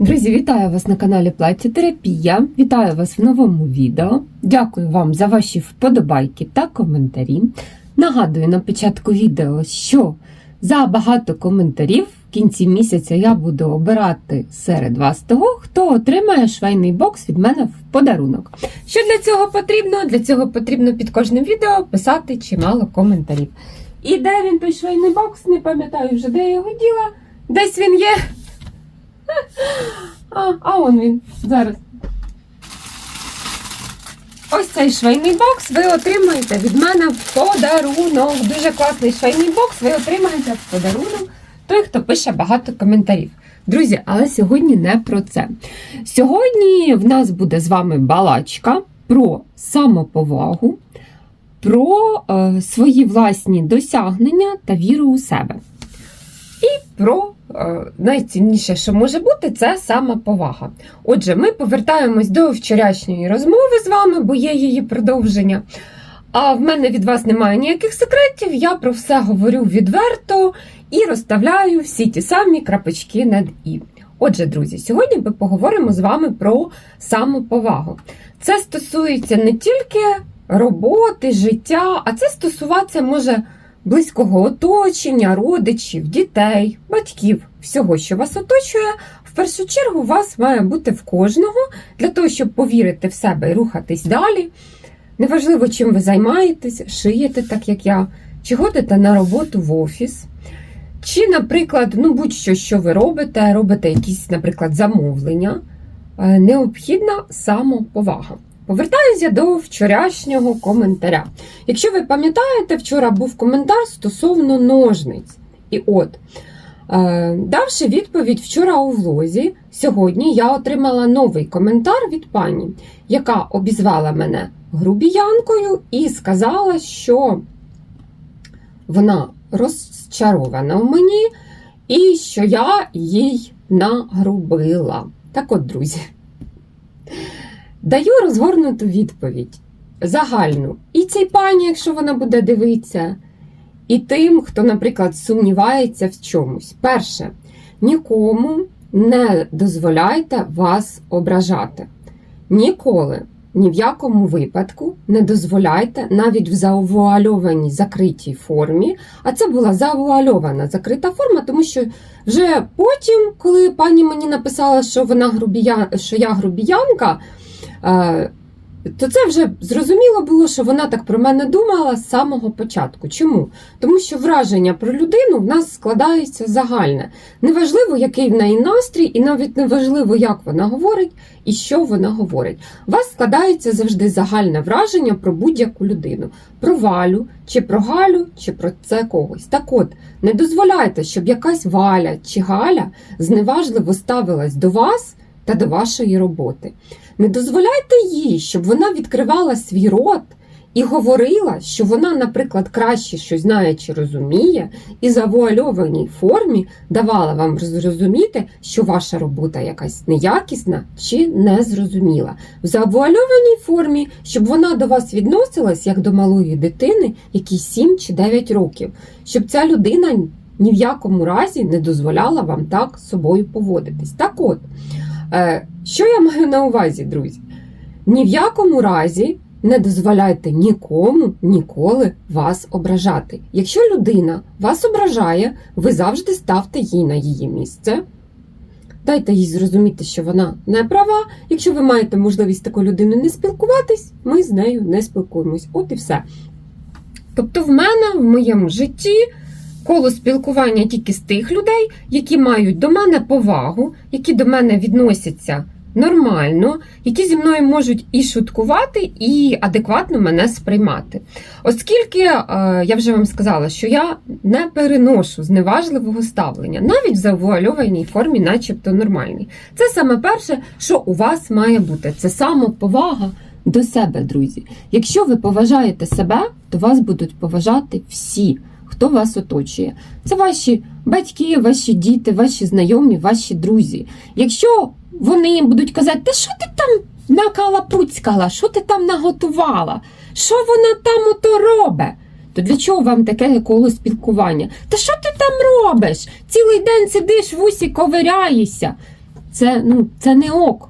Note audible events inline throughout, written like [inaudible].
Друзі, вітаю вас на каналі Плаття Терапія. Вітаю вас в новому відео. Дякую вам за ваші вподобайки та коментарі. Нагадую на початку відео, що за багато коментарів в кінці місяця я буду обирати серед вас того, хто отримає швейний бокс від мене в подарунок. Що для цього потрібно? Для цього потрібно під кожним відео писати чимало коментарів. І де він той швейний бокс? Не пам'ятаю вже, де я його діла. Десь він є. А, а он він зараз. Ось цей швейний бокс ви отримаєте від мене в подарунок. Дуже класний швейний бокс ви отримаєте в подарунок той, хто пише багато коментарів. Друзі, але сьогодні не про це. Сьогодні в нас буде з вами балачка про самоповагу, про е, свої власні досягнення та віру у себе. І про найцінніше, що може бути, це самоповага. Отже, ми повертаємось до вчорашньої розмови з вами, бо є її продовження. А в мене від вас немає ніяких секретів, я про все говорю відверто і розставляю всі ті самі крапочки над і. Отже, друзі, сьогодні ми поговоримо з вами про самоповагу. Це стосується не тільки роботи, життя, а це стосуватися може близького оточення, родичів, дітей, батьків, всього, що вас оточує. В першу чергу, вас має бути в кожного для того, щоб повірити в себе і рухатись далі. Неважливо, чим ви займаєтесь, шиєте, так як я, чи ходите на роботу в офіс. Чи, наприклад, ну будь-що, що ви робите, робите якісь, наприклад, замовлення, е, необхідна самоповага. Повертаюся до вчорашнього коментаря. Якщо ви пам'ятаєте, вчора був коментар стосовно ножниць. І от, е, давши відповідь вчора у влозі, сьогодні я отримала новий коментар від пані, яка обізвала мене грубіянкою і сказала, що вона розчарована в мені, і що я їй нагрубила. Так от, друзі. Даю розгорнуту відповідь загальну. І цій пані, якщо вона буде дивитися, і тим, хто, наприклад, сумнівається в чомусь. Перше, нікому не дозволяйте вас ображати. Ніколи, ні в якому випадку не дозволяйте навіть в завуальованій закритій формі. А це була завуальована закрита форма, тому що вже потім, коли пані мені написала, що вона грубія... що я грубіянка. То це вже зрозуміло було, що вона так про мене думала з самого початку. Чому? Тому що враження про людину в нас складається загальне. Неважливо, який в неї настрій, і навіть неважливо, як вона говорить і що вона говорить. У вас складається завжди загальне враження про будь-яку людину, про валю, чи про Галю, чи про це когось. Так от, не дозволяйте, щоб якась валя чи Галя зневажливо ставилась до вас та до вашої роботи. Не дозволяйте їй, щоб вона відкривала свій рот і говорила, що вона, наприклад, краще щось знає чи розуміє, і за вуальованій формі давала вам зрозуміти, що ваша робота якась неякісна чи незрозуміла. В завуальованій формі, щоб вона до вас відносилась як до малої дитини, якій 7 чи 9 років, щоб ця людина ні в якому разі не дозволяла вам так з собою поводитись. Так от. Е, що я маю на увазі, друзі? Ні в якому разі не дозволяйте нікому ніколи вас ображати. Якщо людина вас ображає, ви завжди ставте їй на її місце. Дайте їй зрозуміти, що вона не права. Якщо ви маєте можливість такою людиною не спілкуватись, ми з нею не спілкуємось. От і все. Тобто, в мене в моєму житті коло спілкування тільки з тих людей, які мають до мене повагу, які до мене відносяться нормально, які зі мною можуть і шуткувати, і адекватно мене сприймати. Оскільки е, я вже вам сказала, що я не переношу зневажливого ставлення, навіть в завуальованій формі, начебто нормальний. Це саме перше, що у вас має бути. Це самоповага до себе, друзі. Якщо ви поважаєте себе, то вас будуть поважати всі хто вас оточує. Це ваші батьки, ваші діти, ваші знайомі, ваші друзі. Якщо вони будуть казати, та що ти там накалапуцькала, що ти там наготувала, що вона там ото робить? То для чого вам таке коло спілкування? Та що ти там робиш? Цілий день сидиш в усі ковиряєшся. це, ну, це не ок.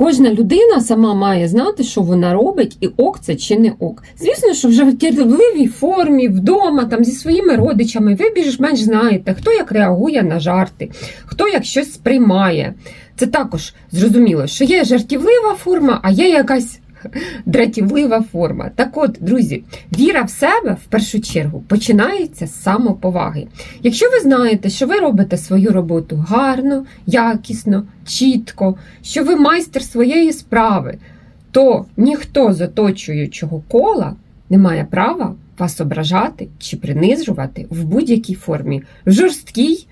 Кожна людина сама має знати, що вона робить, і ок це чи не ок. Звісно, що в жартівливій формі, вдома, там зі своїми родичами, ви більш-менш знаєте, хто як реагує на жарти, хто як щось сприймає. Це також зрозуміло, що є жартівлива форма, а є якась дратівлива форма. Так от, друзі, віра в себе в першу чергу починається з самоповаги. Якщо ви знаєте, що ви робите свою роботу гарно, якісно, чітко, що ви майстер своєї справи, то ніхто з оточуючого кола не має права вас ображати чи принижувати в будь-якій формі, в жорсткій,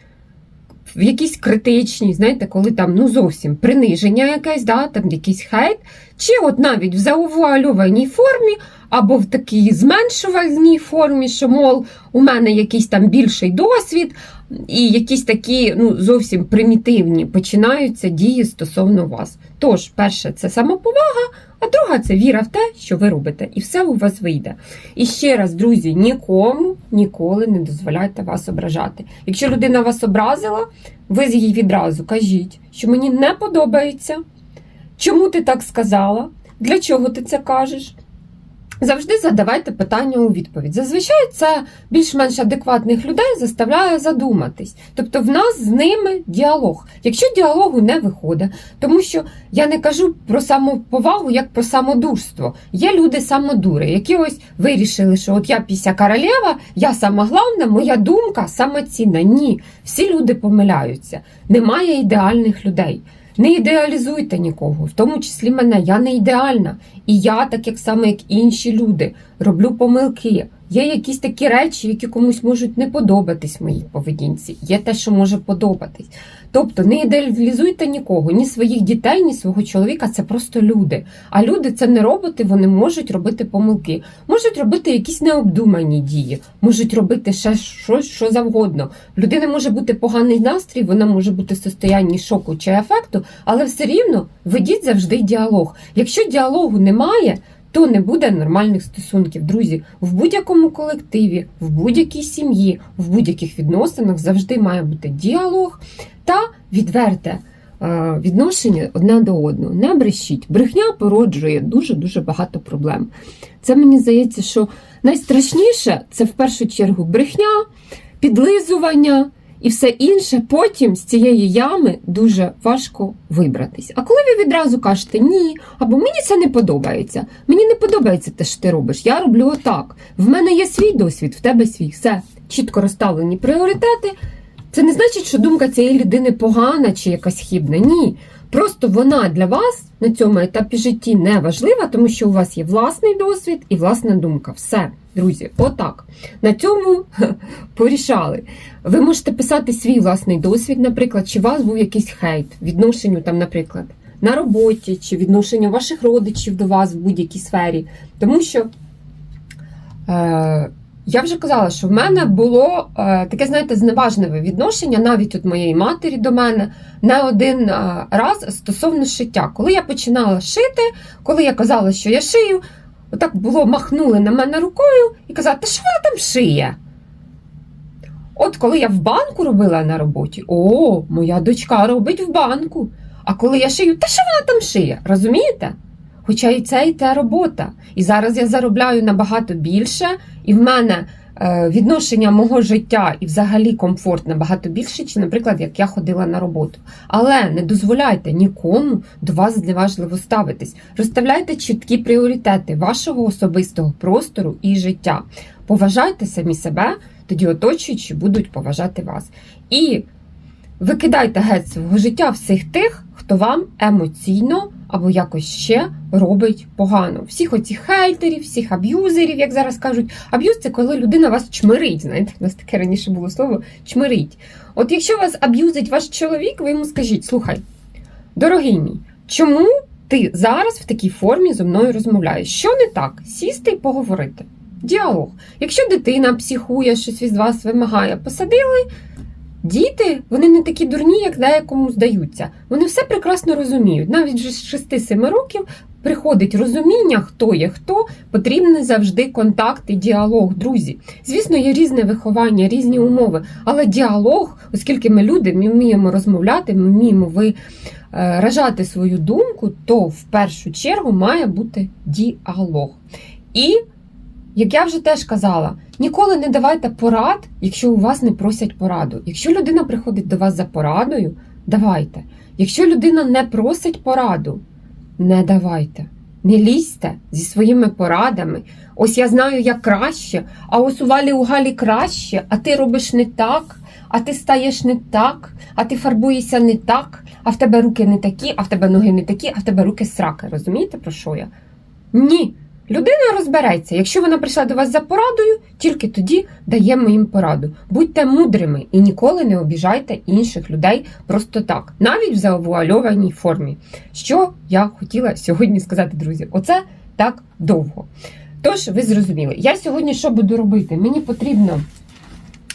в якійсь критичній, знаєте, коли там ну зовсім приниження якесь, да, там якийсь хейт, чи от навіть в заувалюваній формі, або в такій зменшувальній формі, що, мол, у мене якийсь там більший досвід, і якісь такі ну, зовсім примітивні починаються дії стосовно вас. Тож, перше, це самоповага, а друга це віра в те, що ви робите, і все у вас вийде. І ще раз, друзі, нікому ніколи не дозволяйте вас ображати. Якщо людина вас образила, ви їй відразу кажіть, що мені не подобається. Чому ти так сказала? Для чого ти це кажеш? Завжди задавайте питання у відповідь. Зазвичай це більш-менш адекватних людей заставляє задуматись. Тобто в нас з ними діалог. Якщо діалогу не виходить, тому що я не кажу про самоповагу як про самодурство. Є люди самодури, які ось вирішили, що от я піся королева, я сама главна, моя думка самоцінна. Ні, всі люди помиляються. Немає ідеальних людей. Не ідеалізуйте нікого, в тому числі мене. Я не ідеальна. І я, так як саме як інші люди, роблю помилки. Є якісь такі речі, які комусь можуть не подобатись моїй поведінці. Є те, що може подобатись. Тобто не ідеалізуйте нікого, ні своїх дітей, ні свого чоловіка. Це просто люди. А люди це не роботи, вони можуть робити помилки, можуть робити якісь необдумані дії, можуть робити ще щось, що завгодно. В людини може бути поганий настрій, вона може бути в состоянні шоку чи ефекту, але все рівно ведіть завжди діалог. Якщо діалогу немає, то не буде нормальних стосунків. Друзі, в будь-якому колективі, в будь-якій сім'ї, в будь-яких відносинах завжди має бути діалог та відверте е, відношення одне до одного. Не брешіть. Брехня породжує дуже-дуже багато проблем. Це мені здається, що найстрашніше це в першу чергу брехня, підлизування. І все інше потім з цієї ями дуже важко вибратись. А коли ви відразу кажете ні, або мені це не подобається, мені не подобається те, що ти робиш, я роблю отак. В мене є свій досвід, в тебе свій. Все чітко розставлені пріоритети. Це не значить, що думка цієї людини погана чи якась хібна. Ні. Просто вона для вас на цьому етапі житті не важлива, тому що у вас є власний досвід і власна думка. Все, друзі, отак. На цьому [laughs] порішали. Ви можете писати свій власний досвід, наприклад, чи у вас був якийсь хейт, відношенню там, наприклад, на роботі, чи відношенню ваших родичів до вас в будь-якій сфері. Тому що. Е- я вже казала, що в мене було е, таке, знаєте, зневажливе відношення навіть від моєї матері до мене не один е, раз стосовно шиття. Коли я починала шити, коли я казала, що я шию, отак було махнули на мене рукою і казали, та що вона там шиє? От коли я в банку робила на роботі, о, моя дочка робить в банку. А коли я шию, та що вона там шиє? Розумієте? Хоча і це і те робота. І зараз я заробляю набагато більше, і в мене відношення мого життя і взагалі комфорт набагато більше, чи, наприклад, як я ходила на роботу. Але не дозволяйте нікому до вас зневажливо ставитись. Розставляйте чіткі пріоритети вашого особистого простору і життя. Поважайте самі себе, тоді оточуючі будуть поважати вас. І викидайте геть свого життя всіх тих, хто вам емоційно або якось ще робить погано. Всіх оцих хейтерів, всіх аб'юзерів, як зараз кажуть. Аб'юз це коли людина вас чмирить. Знаєте, у нас таке раніше було слово чмирить. От якщо вас аб'юзить ваш чоловік, ви йому скажіть: слухай, дорогий мій, чому ти зараз в такій формі зі мною розмовляєш? Що не так? Сісти і поговорити. Діалог. Якщо дитина психує, щось від вас вимагає, посадили. Діти, вони не такі дурні, як деякому здаються. Вони все прекрасно розуміють. Навіть вже з 6-7 років приходить розуміння, хто є хто, потрібний завжди контакт і діалог, друзі. Звісно, є різне виховання, різні умови, але діалог, оскільки ми люди, ми вміємо розмовляти, ми вміємо ви ражати свою думку, то в першу чергу має бути діалог. І, як я вже теж казала, ніколи не давайте порад, якщо у вас не просять пораду. Якщо людина приходить до вас за порадою, давайте. Якщо людина не просить пораду, не давайте. Не лізьте зі своїми порадами. Ось я знаю, як краще, а ось у Валі у Галі краще, а ти робиш не так, а ти стаєш не так, а ти фарбуєшся не так, а в тебе руки не такі, а в тебе ноги не такі, а в тебе руки сраки. Розумієте, про що я? Ні. Людина розбереться. Якщо вона прийшла до вас за порадою, тільки тоді даємо їм пораду. Будьте мудрими і ніколи не обіжайте інших людей просто так, навіть в завуальованій формі. Що я хотіла сьогодні сказати, друзі? Оце так довго. Тож, ви зрозуміли, я сьогодні що буду робити? Мені потрібно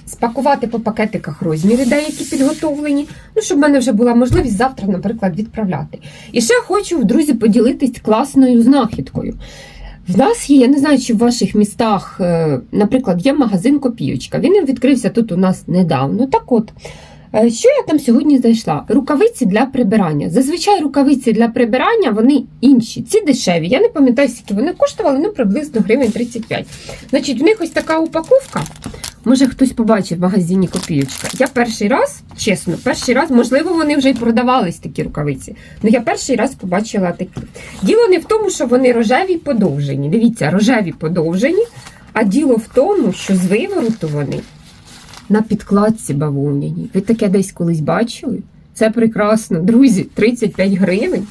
спакувати по пакетиках розміри, деякі підготовлені, ну, щоб в мене вже була можливість завтра, наприклад, відправляти. І ще хочу, друзі, поділитись класною знахідкою. В нас є, я не знаю, чи в ваших містах, е, наприклад, є магазин Копійочка. Він відкрився тут у нас недавно. Так от, що я там сьогодні знайшла? Рукавиці для прибирання. Зазвичай рукавиці для прибирання вони інші. Ці дешеві. Я не пам'ятаю, скільки вони коштували, ну приблизно гривень 35. Значить, в них ось така упаковка. Може, хтось побачив в магазині Копійочка. Я перший раз, чесно, перший раз, можливо, вони вже й продавались такі рукавиці. Ну я перший раз побачила такі. Діло не в тому, що вони рожеві подовжені. Дивіться, рожеві подовжені, а діло в тому, що з вивороту вони на підкладці бавовняні. Ви таке десь колись бачили? Це прекрасно. Друзі, 35 гривень.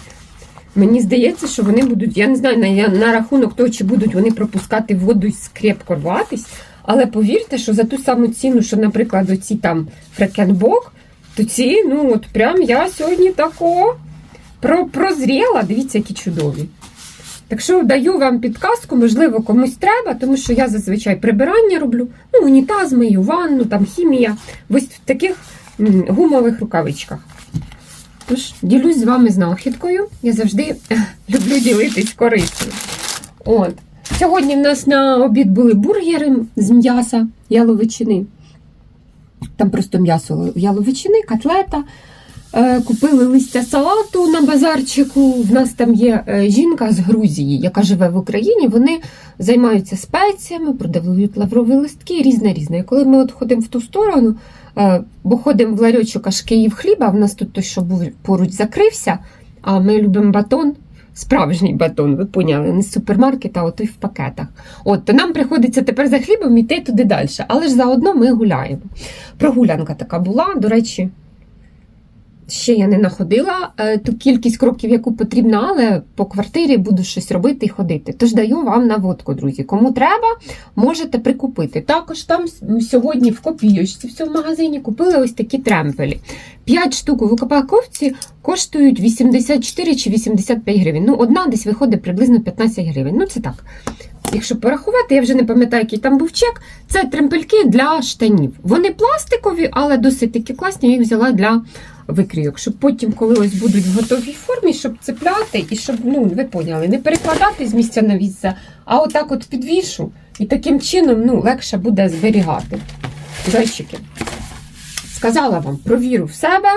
Мені здається, що вони будуть, я не знаю на, на рахунок того, чи будуть вони пропускати воду і скрепко рватись, але повірте, що за ту саму ціну, що, наприклад, оці там фрекенбок, то ці, ну от прям я сьогодні тако про, прозріла. Дивіться, які чудові. Так що даю вам підказку, можливо, комусь треба, тому що я зазвичай прибирання роблю, ну, унітаз мию, ванну, там хімія, ось в таких гумових рукавичках. Тож, ділюсь з вами знахідкою. Я завжди люблю ділитись корисною. От. Сьогодні в нас на обід були бургери з м'яса яловичини. Там просто м'ясо яловичини, котлета. Е, Купили листя салату на базарчику. В нас там є е, жінка з Грузії, яка живе в Україні. Вони займаються спеціями, продають лаврові листки, різне різне. І коли ми от ходимо в ту сторону, е, бо ходимо в ларьочок аж Київ хліба, в нас тут той, що був поруч, закрився, а ми любимо батон. Справжній батон, ви поняли, не з супермаркета, а той в пакетах. От, то нам приходиться тепер за хлібом йти туди далі. Але ж заодно ми гуляємо. Прогулянка така була, до речі, ще я не находила е, ту кількість кроків, яку потрібно, але по квартирі буду щось робити і ходити. Тож даю вам наводку, друзі. Кому треба, можете прикупити. Також там сьогодні в копійочці в цьому магазині купили ось такі тремпелі. 5 штук в упаковці коштують 84 чи 85 гривень. Ну, одна десь виходить приблизно 15 гривень. Ну, це так. Якщо порахувати, я вже не пам'ятаю, який там був чек. Це тремпельки для штанів. Вони пластикові, але досить такі класні. Я їх взяла для викрійок, щоб потім, коли ось будуть в готовій формі, щоб цепляти і щоб, ну, ви поняли, не перекладати з місця на місце, а отак от підвішу. І таким чином ну, легше буде зберігати. Зайчики. Сказала вам про віру в себе,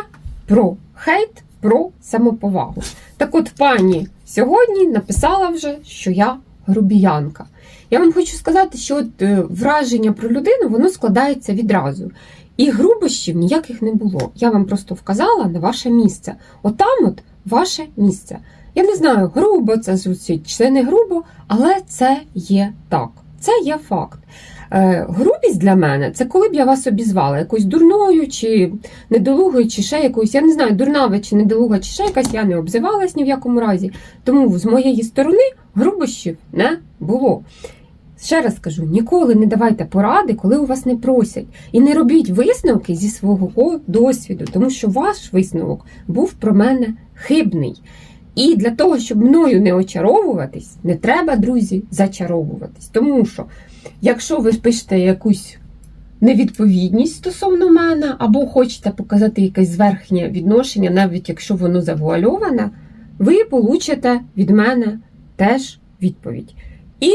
про хейт, про самоповагу. Так от, пані сьогодні написала вже, що я грубіянка. Я вам хочу сказати, що от е, враження про людину воно складається відразу. І грубощів ніяких не було. Я вам просто вказала на ваше місце. Отам от ваше місце. Я не знаю, грубо це звучить, чи не грубо, але це є так. Це є факт. Е, грубість для мене це коли б я вас обізвала якоюсь дурною чи недолугою, чи ще якоюсь. Я не знаю, дурна ви чи недолуга, чи ще якась, я не обзивалась ні в якому разі. Тому з моєї сторони грубощів не було. Ще раз кажу: ніколи не давайте поради, коли у вас не просять. І не робіть висновки зі свого досвіду, тому що ваш висновок був про мене хибний. І для того, щоб мною не очаровуватись, не треба, друзі, зачаровуватись. Тому що, якщо ви пишете якусь невідповідність стосовно мене, або хочете показати якесь зверхнє відношення, навіть якщо воно завуальоване, ви получите від мене теж відповідь. І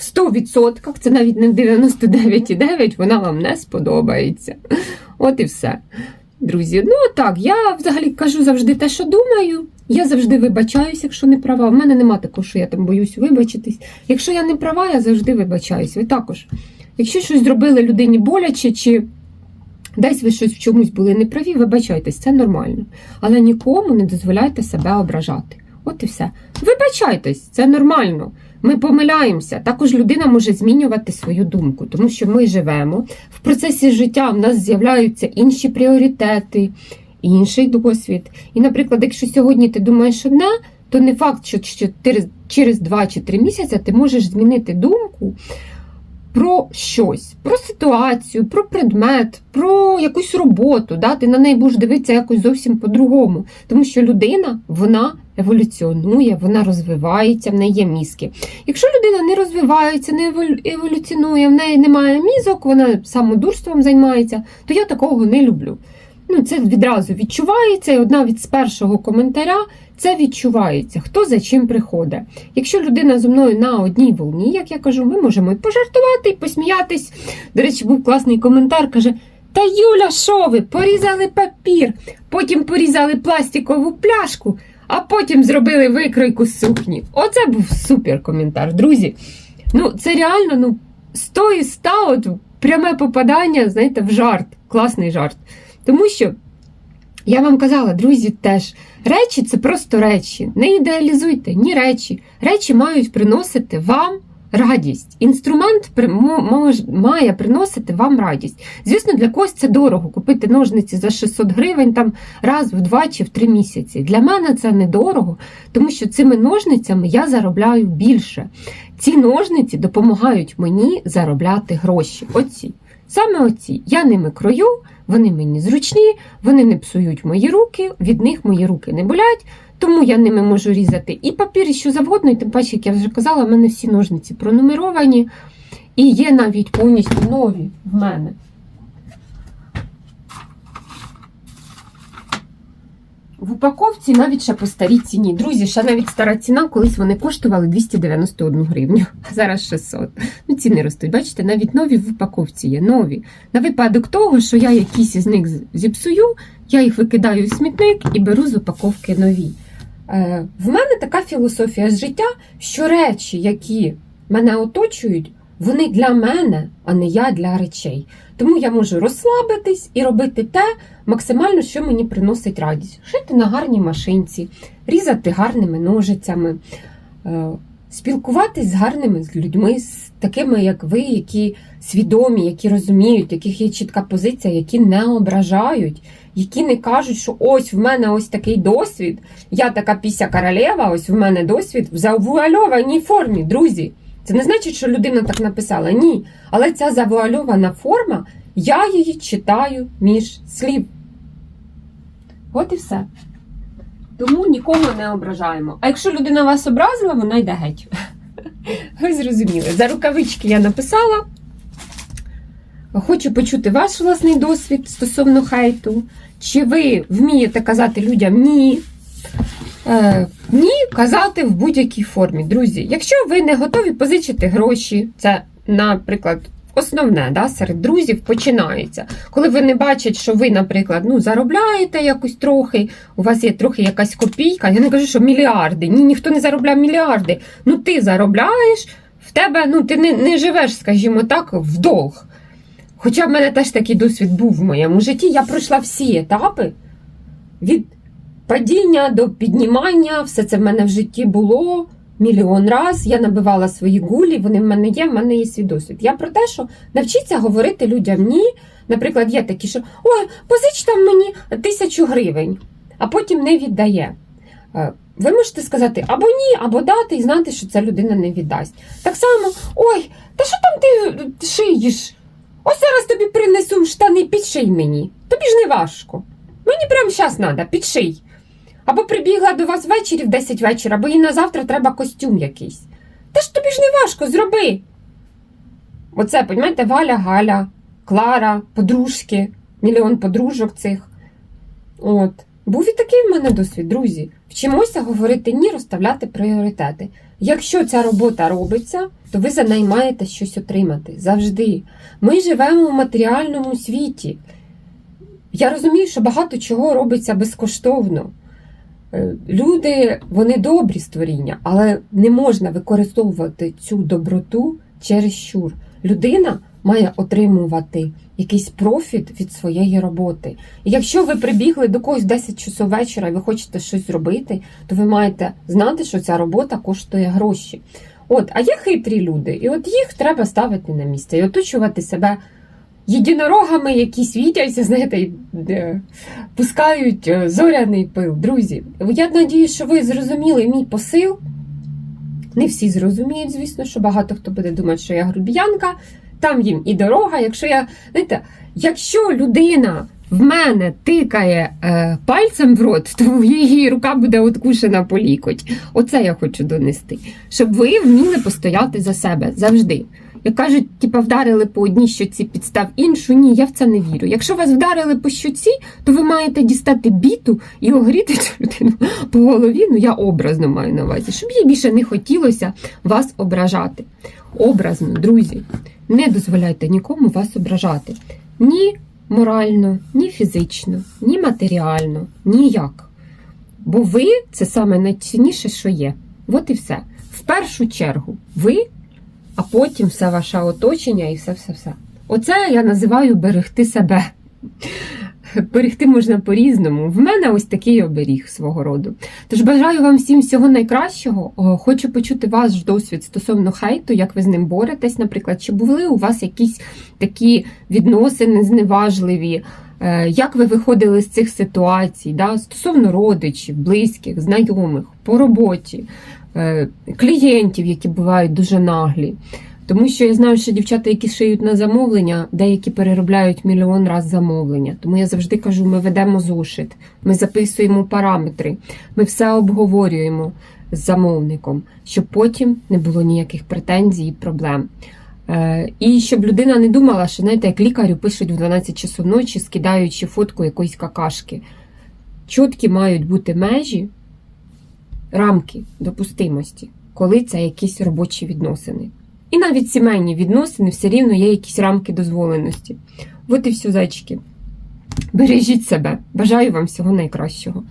в 100%, це навіть не 99,9, вона вам не сподобається. От і все. друзі. Ну так, я взагалі кажу завжди те, що думаю. Я завжди вибачаюсь, якщо не права. В мене нема такого, що я там боюсь вибачитись. Якщо я не права, я завжди вибачаюсь. Ви також. Якщо щось зробили людині боляче, чи десь ви щось в чомусь були неправі, вибачайтесь, це нормально. Але нікому не дозволяйте себе ображати. От і все. Вибачайтесь, це нормально. Ми помиляємося. Також людина може змінювати свою думку, тому що ми живемо в процесі життя. В нас з'являються інші пріоритети, інший досвід. І, наприклад, якщо сьогодні ти думаєш одне, то не факт, що через, через 2 чи 3 місяці ти можеш змінити думку про щось, про ситуацію, про предмет, про якусь роботу. Да? Ти на неї будеш дивитися якось зовсім по-другому. Тому що людина вона еволюціонує, вона розвивається, в неї є мізки. Якщо людина не розвивається, не еволю- еволюціонує, в неї немає мізок, вона самодурством займається, то я такого не люблю. Ну, це відразу відчувається, і одна від з першого коментаря це відчувається, хто за чим приходить. Якщо людина зі мною на одній волні, як я кажу, ми можемо і пожартувати, і посміятись. До речі, був класний коментар, каже: Та Юля, що ви? Порізали папір, потім порізали пластикову пляшку, а потім зробили викройку з сукні. Оце був супер коментар, друзі. Ну, це реально, ну, 100 із 100, от пряме попадання, знаєте, в жарт, класний жарт. Тому що я вам казала, друзі, теж речі це просто речі. Не ідеалізуйте ні речі. Речі мають приносити вам радість. Інструмент має приносити вам радість. Звісно, для когось це дорого купити ножниці за 600 гривень там раз в два чи в три місяці. Для мене це недорого, тому що цими ножницями я заробляю більше. Ці ножниці допомагають мені заробляти гроші. Оці. Саме оці. Я ними крою, вони мені зручні, вони не псують мої руки, від них мої руки не болять, тому я ними можу різати і папір, і що завгодно, і тим паче, як я вже казала, в мене всі ножниці пронумеровані і є навіть повністю нові в мене. В упаковці навіть ще по старій ціні. Друзі, ще навіть стара ціна, колись вони коштували 291 гривню, [laughs] зараз 600. Ну, ціни ростуть. Бачите, навіть нові в упаковці є, нові. На випадок того, що я якісь із них зіпсую, я їх викидаю в смітник і беру з упаковки нові. Е, в мене така філософія з життя, що речі, які мене оточують, вони для мене, а не я для речей. Тому я можу розслабитись і робити те максимально, що мені приносить радість. Шити на гарній машинці, різати гарними ножицями, е, спілкуватись з гарними людьми, з такими, як ви, які свідомі, які розуміють, яких є чітка позиція, які не ображають, які не кажуть, що ось в мене ось такий досвід, я така піся королева, ось в мене досвід в завуальованій формі, друзі. Це не значить, що людина так написала. Ні. Але ця завуальована форма, я її читаю між слів. От і все. Тому нікого не ображаємо. А якщо людина вас образила, вона йде геть. [laughs] Ви зрозуміли. За рукавички я написала. Хочу почути ваш власний досвід стосовно хейту. Чи ви вмієте казати людям ні? Е, ні, казати в будь-якій формі. Друзі, якщо ви не готові позичити гроші, це, наприклад, основне да, серед друзів починається. Коли ви не бачать, що ви, наприклад, ну, заробляєте якось трохи, у вас є трохи якась копійка. Я не кажу, що мільярди. Ні, ніхто не заробляє мільярди. Ну, ти заробляєш, в тебе, ну, ти не, не живеш, скажімо так, в долг. Хоча в мене теж такий досвід був в моєму житті, я пройшла всі етапи від падіння до піднімання, все це в мене в житті було мільйон раз. Я набивала свої гулі, вони в мене є, в мене є свій досвід. Я про те, що навчіться говорити людям ні. Наприклад, є такі, що ой, позич там мені тисячу гривень, а потім не віддає. Е, Ви можете сказати або ні, або дати, і знати, що ця людина не віддасть. Так само, ой, та що там ти шиєш? Ось зараз тобі принесу штани, підший мені. Тобі ж не важко. Мені прямо зараз треба, підший. Або прибігла до вас ввечері в 10 вечора, бо їй на завтра треба костюм якийсь. Та ж тобі ж не важко, зроби. Оце, понімаєте, Валя, Галя, Клара, подружки, мільйон подружок цих. От. Був і такий в мене досвід, друзі. Вчимося говорити ні, розставляти пріоритети. Якщо ця робота робиться, то ви за неї маєте щось отримати завжди. Ми живемо в матеріальному світі. Я розумію, що багато чого робиться безкоштовно. Е, Люди, вони добрі створіння, але не можна використовувати цю доброту через щур. Людина має отримувати якийсь профіт від своєї роботи. І якщо ви прибігли до когось в 10 часов вечора і ви хочете щось зробити, то ви маєте знати, що ця робота коштує гроші. От, а є хитрі люди, і от їх треба ставити на місце і оточувати себе єдинорогами, які світяться, знаєте, е, пускають е, зоряний пил. Друзі, я надію, що ви зрозуміли мій посил. Не всі зрозуміють, звісно, що багато хто буде думати, що я грубіянка, там їм і дорога. Якщо я, знаєте, якщо людина в мене тикає е, пальцем в рот, то її рука буде откушена по лікоть. Оце я хочу донести. Щоб ви вміли постояти за себе завжди. Як кажуть, типа вдарили по одній щоці, підстав іншу. Ні, я в це не вірю. Якщо вас вдарили по щоці, то ви маєте дістати біту і огріти цю людину по голові. Ну я образно маю на увазі, щоб їй більше не хотілося вас ображати. Образно, друзі, не дозволяйте нікому вас ображати. Ні морально, ні фізично, ні матеріально, ніяк. Бо ви це саме найцінніше, що є. От і все. В першу чергу, ви а потім все ваше оточення і все-все-все. Оце я називаю берегти себе. Берегти можна по-різному. В мене ось такий оберіг свого роду. Тож бажаю вам всім всього найкращого. Хочу почути ваш досвід стосовно хейту, як ви з ним боретесь, наприклад, чи були у вас якісь такі відносини зневажливі, Е, як ви виходили з цих ситуацій, да? стосовно родичів, близьких, знайомих, по роботі, клієнтів, які бувають дуже наглі. Тому що я знаю, що дівчата, які шиють на замовлення, деякі переробляють мільйон раз замовлення. Тому я завжди кажу: ми ведемо зошит, ми записуємо параметри, ми все обговорюємо з замовником, щоб потім не було ніяких претензій і проблем. Е, І щоб людина не думала, що знаєте, як лікарю пишуть в 12 часов ночі, скидаючи фотку якоїсь какашки. Чіткі мають бути межі, рамки допустимості, коли це якісь робочі відносини. І навіть сімейні відносини все рівно є якісь рамки дозволеності. От і все, зайчики. Бережіть себе. Бажаю вам всього найкращого.